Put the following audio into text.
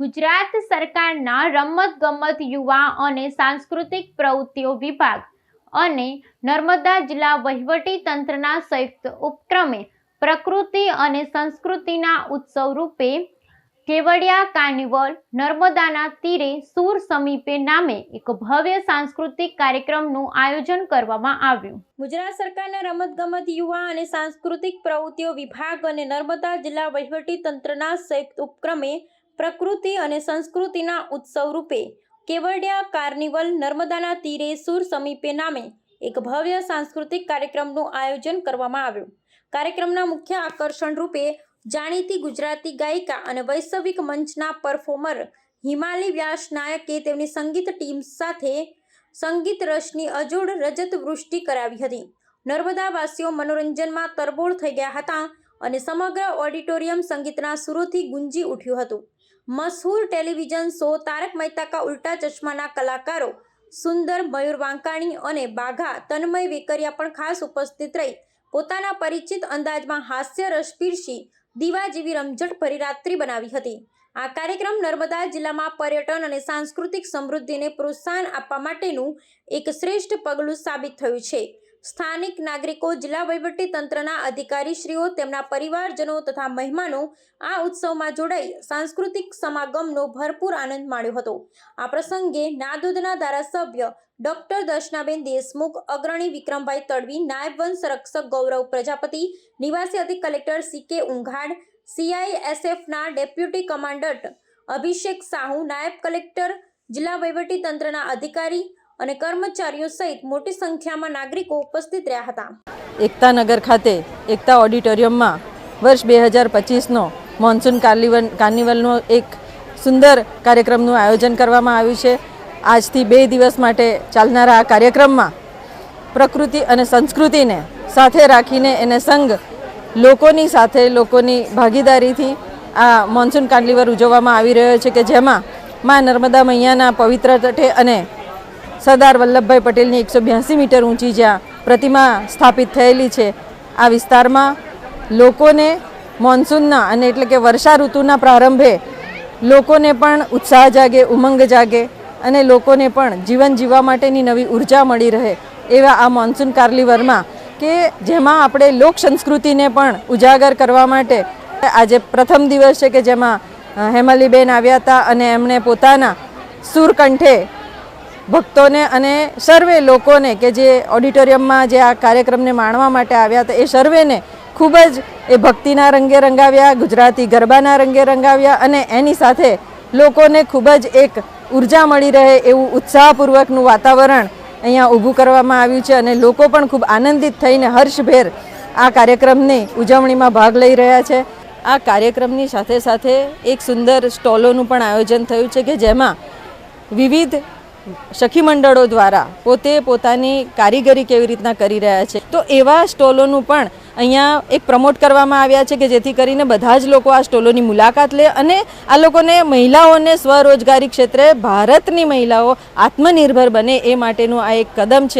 ગુજરાત સરકારના રમત ગમત યુવા અને સાંસ્કૃતિક પ્રવૃત્તિઓ વિભાગ અને નર્મદા જિલ્લા વહીવટી તંત્રના સંયુક્ત ઉપક્રમે પ્રકૃતિ અને સંસ્કૃતિના ઉત્સવ રૂપે કેવડિયા કાર્નિવલ નર્મદાના તીરે સુર સમીપે નામે એક ભવ્ય સાંસ્કૃતિક કાર્યક્રમનું આયોજન કરવામાં આવ્યું. ગુજરાત સરકારના રમતગમત યુવા અને સાંસ્કૃતિક પ્રવૃત્તિઓ વિભાગ અને નર્મદા જિલ્લા વહીવટી તંત્રના સંયુક્ત ઉપક્રમે પ્રકૃતિ અને સંસ્કૃતિના ઉત્સવ રૂપે કેવડિયા કાર્નિવલ નર્મદાના તીરે સુર સમીપે નામે એક ભવ્ય સાંસ્કૃતિક કાર્યક્રમનું આયોજન કરવામાં આવ્યું. કાર્યક્રમના મુખ્ય આકર્ષણ રૂપે જાણીતી ગુજરાતી ગાયિકા અને વૈશ્વિક મંચના પરફોર્મર હિમાલી વ્યાસ નાયકે તેમની સંગીત ટીમ સાથે સંગીત રસની અજોડ રજત વૃષ્ટિ કરાવી હતી. નર્મદાવાસીઓ મનોરંજનમાં તરબોળ થઈ ગયા હતા અને સમગ્ર ઓડિટોરિયમ સંગીતના સુરોથી ગુંજી ઉઠ્યું હતું. મશહૂર ટેલિવિઝન શો તારક મહેતા કા ઉલ્ટા ચશ્માના કલાકારો, સુંદર મયુર વાંકાણી અને બાઘા તન્મય વેકરિયા પણ ખાસ ઉપસ્થિત રહી. પોતાના પરિચિત અંદાજમાં હાસ્ય રસ પીરસી દીવા જેવી રમઝટ ભરી રાત્રિ બનાવી હતી. આ કાર્યક્રમ નર્મદા જિલ્લામાં પર્યટન અને સાંસ્કૃતિક સમૃદ્ધિને પ્રોત્સાહન આપવા માટેનું એક શ્રેષ્ઠ પગલું સાબિત થયું છે. સ્થાનિક નાગરિકો, જિલ્લા વહીવટી તંત્રના અધિકારીશ્રીઓ, તેમના પરિવારજનો તથા મહેમાનો આ ઉત્સવમાં જોડાઈ સાંસ્કૃતિક સમાગમનો ભરપૂર આનંદ માણ્યો હતો. આ પ્રસંગે નાદોદના ધારાસભ્ય ડોક્ટર દર્શનાબેન દેશમુખ, અગ્રણી વિક્રમભાઈ તડવી, નાયબ વન સંરક્ષક ગૌરવ પ્રજાપતિ, નિવાસી અધિક કલેક્ટર સી કે ઉંઘાડ સીઆઈએસએફના ડેપ્યુટી કમાન્ડન્ટ અભિષેક સાહુ, નાયબ કલેક્ટર, જિલ્લા વહીવટી તંત્રના અધિકારી અને કર્મચારીઓ સહિત મોટી સંખ્યામાં નાગરિકો ઉપસ્થિત રહ્યા હતા. એકતાનગર ખાતે એકતા ઓડિટોરિયમમાં વર્ષ બે હજાર પચીસનો મોન્સૂન કાર્નિવલ કાર્નિવલનો એક સુંદર કાર્યક્રમનું આયોજન કરવામાં આવ્યું છે. આજથી બે દિવસ માટે ચાલનારા આ કાર્યક્રમમાં પ્રકૃતિ અને સંસ્કૃતિને સાથે રાખીને એને સંગ લોકોની સાથે લોકોની ભાગીદારીથી આ મોન્સૂન કાર્નિવલ ઉજવવામાં આવી રહ્યો છે કે જેમાં માં નર્મદા મૈયાના પવિત્ર તટે અને સરદાર વલ્લભભાઈ પટેલની એકસો બ્યાસી મીટર ઊંચી જ્યાં પ્રતિમા સ્થાપિત થયેલી છે, આ વિસ્તારમાં લોકોને મોન્સૂનના અને એટલે કે વર્ષા ઋતુના પ્રારંભે લોકોને પણ ઉત્સાહ જાગે, ઉમંગ જાગે અને લોકોને પણ જીવન જીવવા માટેની નવી ઊર્જા મળી રહે એવા આ મોન્સૂન કાર્લિવરમાં કે જેમાં આપણે લોક સંસ્કૃતિને પણ ઉજાગર કરવા માટે આજે પ્રથમ દિવસ છે કે જેમાં હેમાલીબેન આવ્યા હતા અને એમણે પોતાના સુરકંઠે ભક્તોને અને સર્વે લોકોને કે જે ઓડિટોરિયમમાં જે આ કાર્યક્રમને માણવા માટે આવ્યા હતા, એ સર્વેને ખૂબ જ એ ભક્તિના રંગે રંગાવ્યા, ગુજરાતી ગરબાના રંગે રંગાવ્યા અને એની સાથે લોકોને ખૂબ જ એક ઊર્જા મળી રહે એવું ઉત્સાહપૂર્વકનું વાતાવરણ અહીંયા ઊભું કરવામાં આવ્યું છે અને લોકો પણ ખૂબ આનંદિત થઈને હર્ષભેર આ કાર્યક્રમની ઉજવણીમાં ભાગ લઈ રહ્યા છે. આ કાર્યક્રમની સાથે સાથે એક સુંદર સ્ટોલોનું પણ આયોજન થયું છે કે જેમાં વિવિધ સખી મંડળો દ્વારા પોતે પોતાની કારીગરી કેવી રીતના કરી રહ્યા છે. તો એવા સ્ટોલોનું પણ અહીંયા એક પ્રમોટ કરવામાં આવ્યા છે કે જેથી કરીને બધા જ લોકો આ સ્ટોલોની મુલાકાત લે અને આ લોકોને મહિલાઓને સ્વરોજગારી ક્ષેત્રે ભારતની મહિલાઓ આત્મનિર્ભર બને એ માટેનું આ એક કદમ છે.